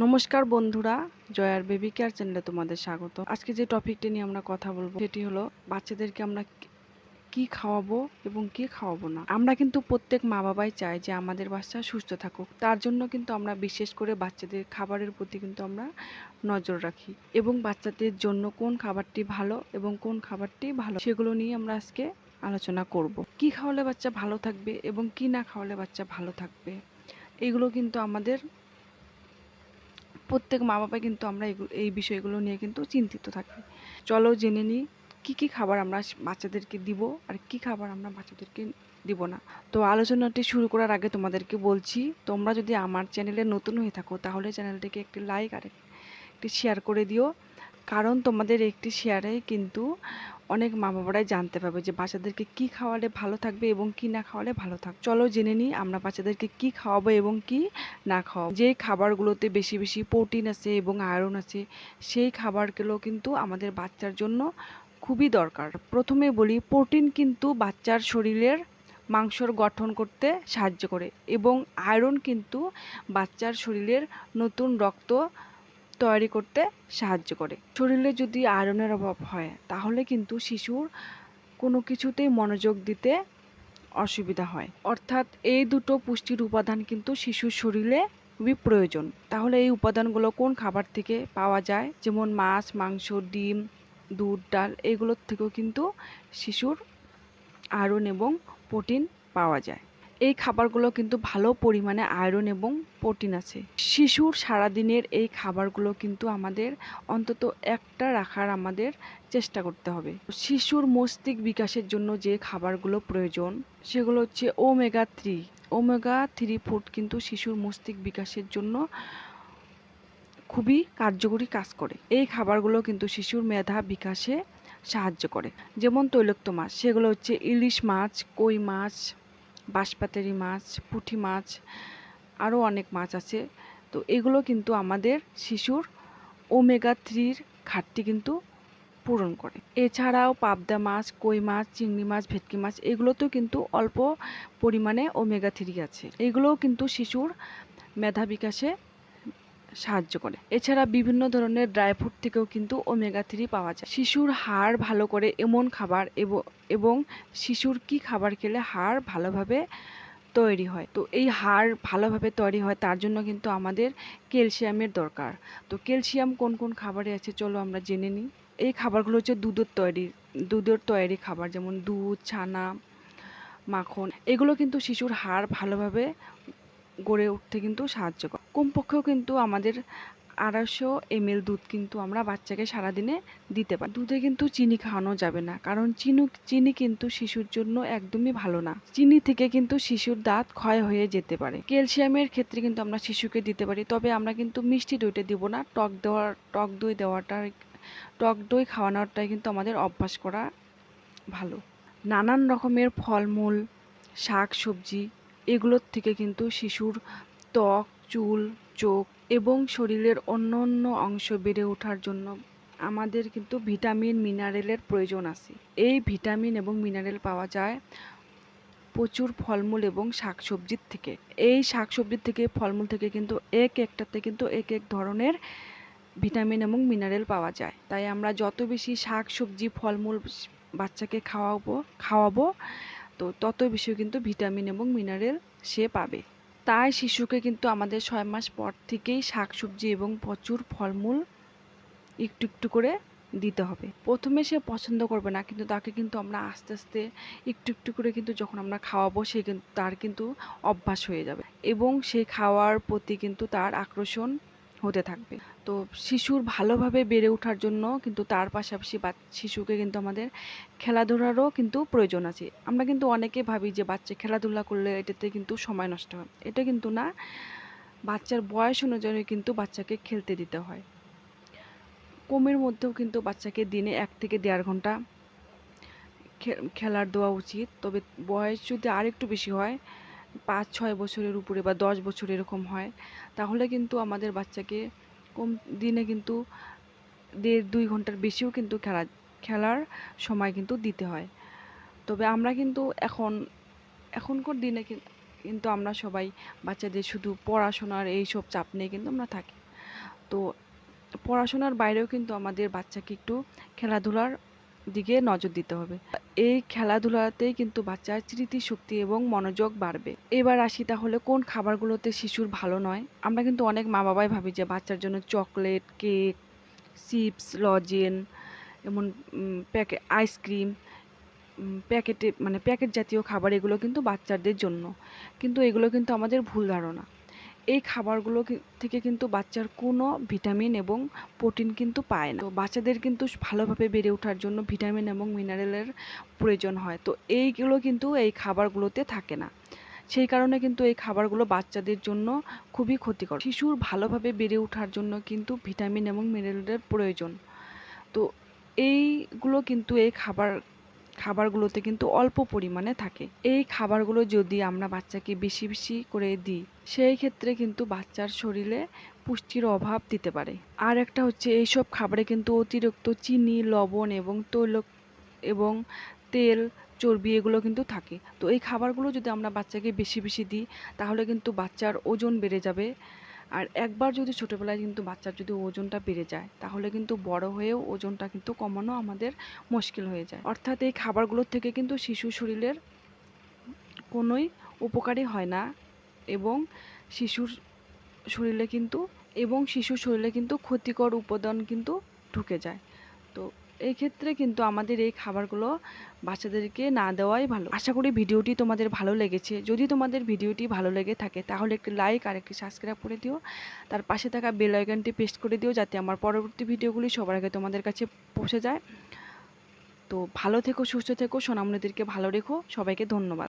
নমস্কার বন্ধুরা, জয়ার বেবি কেয়ার চ্যানেলে তোমাদের স্বাগত। আজকে যে টপিকটি নিয়ে আমরা কথা বলব, সেটি হলো বাচ্চাদেরকে আমরা কি- খাওয়াবো এবং কি খাওয়াবো না। আমরা কিন্তু প্রত্যেক মা বাবাই চাই যে আমাদের বাচ্চা সুস্থ থাকুক। তার জন্য কিন্তু আমরা বিশেষ করে বাচ্চাদের খাবারের প্রতি কিন্তু আমরা নজর রাখি। এবং বাচ্চাদের জন্য কোন খাবারটি ভালো এবং কোন খাবারটি ভালো, সেগুলো নিয়ে আমরা আজকে আলোচনা করব। কি খাওয়ালে বাচ্চা ভালো থাকবে এবং কি না খাওয়ালে বাচ্চা ভালো থাকবে, এগুলো কিন্তু আমাদের প্রত্যেক মা বাবা কিন্তু আমরা এই বিষয়গুলো নিয়ে কিন্তু চিন্তিত থাকি। চলো জেনে নিই, কী কী খাবার আমরা বাচ্চাদেরকে দিব আর কি খাবার আমরা বাচ্চাদেরকে দিব না? তো আলোচনাটি শুরু করার আগে তোমাদেরকে বলছি, তোমরা যদি আমার চ্যানেলে নতুন হয়ে থাকো তাহলে চ্যানেলটিকে একটি লাইক আর একটি শেয়ার করে দিও। কারণ তোমাদের একটি শেয়ারে কিন্তু অনেক মা বাবারাই জানতে পারবে যে বাচ্চাদেরকে কি খাওয়ালে ভালো থাকবে এবং কি না খাওয়ালে ভালো থাকবে চলো জেনে নিই আমরা বাচ্চাদেরকে কি খাওয়াবো এবং কি না খাওয়া যে খাবারগুলোতে বেশি বেশি প্রোটিন আছে এবং আয়রন আছে, সেই খাবারগুলো কিন্তু আমাদের বাচ্চার জন্য খুবই দরকার। প্রথমে বলি প্রোটিন কিন্তু বাচ্চার শরীরের মাংসর গঠন করতে সাহায্য করে এবং আয়রন কিন্তু বাচ্চার শরীরের নতুন রক্ত তৈরি করতে সাহায্য করে। শরীরে যদি আয়রনের অভাব হয়, তাহলে কিন্তু শিশুর কোনো কিছুতেই মনোযোগ দিতে অসুবিধা হয়। অর্থাৎ এই দুটো পুষ্টির উপাদান কিন্তু শিশুর শরীরে খুবই প্রয়োজন। তাহলে এই উপাদানগুলো কোন খাবার থেকে পাওয়া যায়? যেমন মাছ, মাংস, ডিম, দুধ, ডাল, এগুলোর থেকেও কিন্তু শিশুর আয়রন এবং প্রোটিন পাওয়া যায়। এই খাবারগুলো কিন্তু ভালো পরিমাণে আয়রন এবং প্রোটিন আছে। শিশুর সারাদিনের এই খাবারগুলো কিন্তু আমাদের অন্তত একটা রাখার আমাদের চেষ্টা করতে হবে। শিশুর মস্তিষ্ক বিকাশের জন্য যে খাবারগুলো প্রয়োজন, সেগুলো হচ্ছে omega three omega three food কিন্তু শিশুর মস্তিষ্ক বিকাশের জন্য খুবই কার্যকরী কাজ করে। এই খাবারগুলো কিন্তু শিশুর মেধা বিকাশে সাহায্য করে। যেমন তৈলাক্ত মাছ, সেগুলো হচ্ছে ইলিশ মাছ, কই মাছ বাঁশপাতারি মাছ, পুঁটি মাছ, আরও অনেক মাছ আছে। তো এগুলো কিন্তু আমাদের শিশুর ওমেগা থ্রির ঘাটতি কিন্তু পূরণ করে। এছাড়াও পাবদা মাছ, কই মাছ, চিংড়ি মাছ, ভেটকি মাছ, এগুলোতেও কিন্তু অল্প পরিমাণে ওমেগা থ্রি আছে। এগুলোও কিন্তু শিশুর মেধা বিকাশে সাহায্য করে। এছাড়া বিভিন্ন ধরনের ড্রাই ফ্রুট থেকেও কিন্তু ওমেগা থ্রি পাওয়া যায়। শিশুর হাড় ভালো করে এমন খাবার এবং শিশুর কি খাবার খেলে হাড় ভালোভাবে তৈরি হয়। তো এই হাড় ভালোভাবে তৈরি হয়, তার জন্য কিন্তু আমাদের ক্যালসিয়ামের দরকার। তো ক্যালসিয়াম কোন কোন খাবারে আছে চলো আমরা জেনে নিই। এই খাবারগুলো হচ্ছে দুধের তৈরি দুধের তৈরি খাবার যেমন দুধ, ছানা, মাখন, এগুলো কিন্তু শিশুর হাড় ভালোভাবে গড়ে উঠতে কিন্তু সাহায্য করে। কমপক্ষেও কিন্তু আমাদের আড়াইশো এমএল দুধ কিন্তু আমরা বাচ্চাকে সারাদিনে দিতে পারি। দুধে কিন্তু চিনি খাওয়ানো যাবে না, কারণ চিনি চিনি কিন্তু শিশুর জন্য একদমই ভালো না। চিনি থেকে কিন্তু শিশুর দাঁত ক্ষয় হয়ে যেতে পারে। ক্যালসিয়ামের ক্ষেত্রে কিন্তু আমরা শিশুকে দিতে পারি, তবে আমরা কিন্তু মিষ্টি দইটা দিব না। টক দেওয়ার টক দই দেওয়াটা টক দই খাওয়ানোটাই কিন্তু আমাদের অভ্যাস করা ভালো। নানান রকমের ফলমূল, শাক সবজি এগুলোর থেকে কিন্তু শিশুর ত্বক, চুল, চোখ এবং শরীরের অন্য অন্য অংশ বেড়ে ওঠার জন্য আমাদের কিন্তু ভিটামিন মিনারেলের প্রয়োজন আছে। এই ভিটামিন এবং মিনারেল পাওয়া যায় প্রচুর ফলমূল এবং শাকসবজির থেকে। এই শাকসবজির থেকে, ফলমূল থেকে কিন্তু এক একটাতে কিন্তু এক এক ধরনের ভিটামিন এবং মিনারেল পাওয়া যায়। তাই আমরা যত বেশি শাক সবজি ফলমূল বাচ্চাকে খাওয়াবো খাওয়াবো তো তত বেশি কিন্তু ভিটামিন এবং মিনারেল সে পাবে। তাই শিশুকে কিন্তু আমাদের ছয় মাস পর থেকেই শাকসবজি এবং প্রচুর ফলমূল একটু একটু করে দিতে হবে। প্রথমে সে পছন্দ করবে না, কিন্তু তাকে কিন্তু আমরা আস্তে আস্তে একটু একটু করে কিন্তু যখন আমরা খাওয়াবো, সে কিন্তু, তার কিন্তু অভ্যাস হয়ে যাবে। এবং সে খাওয়ার প্রতি কিন্তু তার আকর্ষণ হতে থাকবে। তো শিশুর ভালোভাবে বেড়ে ওঠার জন্য কিন্তু তার পাশাপাশি শিশুকে কিন্তু আমাদের খেলাধুলারও কিন্তু প্রয়োজন আছে। আমরা কিন্তু অনেকে ভাবি যে বাচ্চা খেলাধুলা করলে এটাতে কিন্তু সময় নষ্ট হয়। এটা কিন্তু না। বাচ্চার বয়স অনুযায়ী কিন্তু বাচ্চাকে খেলতে দিতে হয়। কমের মধ্যেও কিন্তু বাচ্চাকে দিনে এক থেকে দেড় ঘণ্টা খেলার দেওয়া উচিত। তবে বয়স যদি আর একটু বেশি হয় পাঁচ ছয় বছরের উপরে বা দশ বছর এরকম হয়, তাহলে কিন্তু আমাদের বাচ্চাকে কম দিনে কিন্তু দেড় দুই ঘণ্টার বেশিও কিন্তু খেলা, খেলার সময় কিন্তু দিতে হয়। তবে আমরা কিন্তু এখন, এখনকার দিনে কিন্তু আমরা সবাই বাচ্চাদের শুধু পড়াশোনার এইসব চাপ নিয়ে কিন্তু আমরা থাকি। তো পড়াশোনার বাইরেও কিন্তু আমাদের বাচ্চাকে একটু খেলাধুলার দিকে নজর দিতে হবে। এই খেলাধুলাতেই কিন্তু বাচ্চার স্মৃতিশক্তি এবং মনোযোগ বাড়বে। এবার আসি তাহলে কোন খাবারগুলোতে শিশুর ভালো নয়? আমরা কিন্তু অনেক মা বাবাই ভাবি যে বাচ্চার জন্য চকলেট, কেক, চিপস, লজেন, এমন প্যাকে, আইসক্রিম প্যাকেটে মানে প্যাকেট জাতীয় খাবার এগুলো কিন্তু বাচ্চাদের জন্য। কিন্তু এগুলো কিন্তু আমাদের ভুল ধারণা। এই খাবারগুলো থেকে কিন্তু বাচ্চার কোনো ভিটামিন এবং প্রোটিন কিন্তু পায় না। তো বাচ্চাদের কিন্তু ভালোভাবে বেড়ে ওঠার জন্য ভিটামিন এবং মিনারেলের প্রয়োজন হয়। তো এইগুলো কিন্তু এই খাবারগুলোতে থাকে না। সেই কারণে কিন্তু এই খাবারগুলো বাচ্চাদের জন্য খুবই ক্ষতিকর। শিশুর ভালোভাবে বেড়ে ওঠার জন্য কিন্তু ভিটামিন এবং মিনারেলের প্রয়োজন। তো এইগুলো কিন্তু এই খাবার খাবারগুলোতে কিন্তু অল্প পরিমাণে থাকে। এই খাবারগুলো যদি আমরা বাচ্চাকে বেশি বেশি করে দিই, সেই ক্ষেত্রে কিন্তু বাচ্চার শরীরে পুষ্টির অভাব দিতে পারে। আর একটা হচ্ছে এইসব খাবারে কিন্তু অতিরিক্ত চিনি, লবণ এবং তৈল এবং তেল, চর্বি এগুলো কিন্তু থাকে। তো এই খাবারগুলো যদি আমরা বাচ্চাকে বেশি বেশি দিই, তাহলে কিন্তু বাচ্চার ওজন বেড়ে যাবে। আর একবার যদি ছোটোবেলায় কিন্তু বাচ্চার যদি ওজনটা বেড়ে যায়, তাহলে কিন্তু বড় হয়েও ওজনটা কিন্তু কমানো আমাদের মুশকিল হয়ে যায়। অর্থাৎ এই খাবারগুলোর থেকে কিন্তু শিশু শরীরের কোনোই উপকারী হয় না এবং শিশুর শরীরে কিন্তু, এবং শিশুর শরীরে কিন্তু ক্ষতিকর উপাদান কিন্তু ঢুকে যায়। তো এই ক্ষেত্রে কিন্তু আমাদের এই খাবারগুলো বাচ্চাদেরকে না দেওয়াই ভালো। আশা করি ভিডিওটি তোমাদের ভালো লেগেছে। যদি তোমাদের ভিডিওটি ভালো লেগে থাকে, তাহলে একটি লাইক আর একটি সাবস্ক্রাইব করে দিও। তার পাশে থাকা বেল আইকনটি পেস্ট করে দিও যাতে আমার পরবর্তী ভিডিওগুলি সবার আগে তোমাদের কাছে পৌঁছে যায়। তো ভালো থেকো, সুস্থ থেকো সোনামনিদেরকে ভালো রেখো। সবাইকে ধন্যবাদ।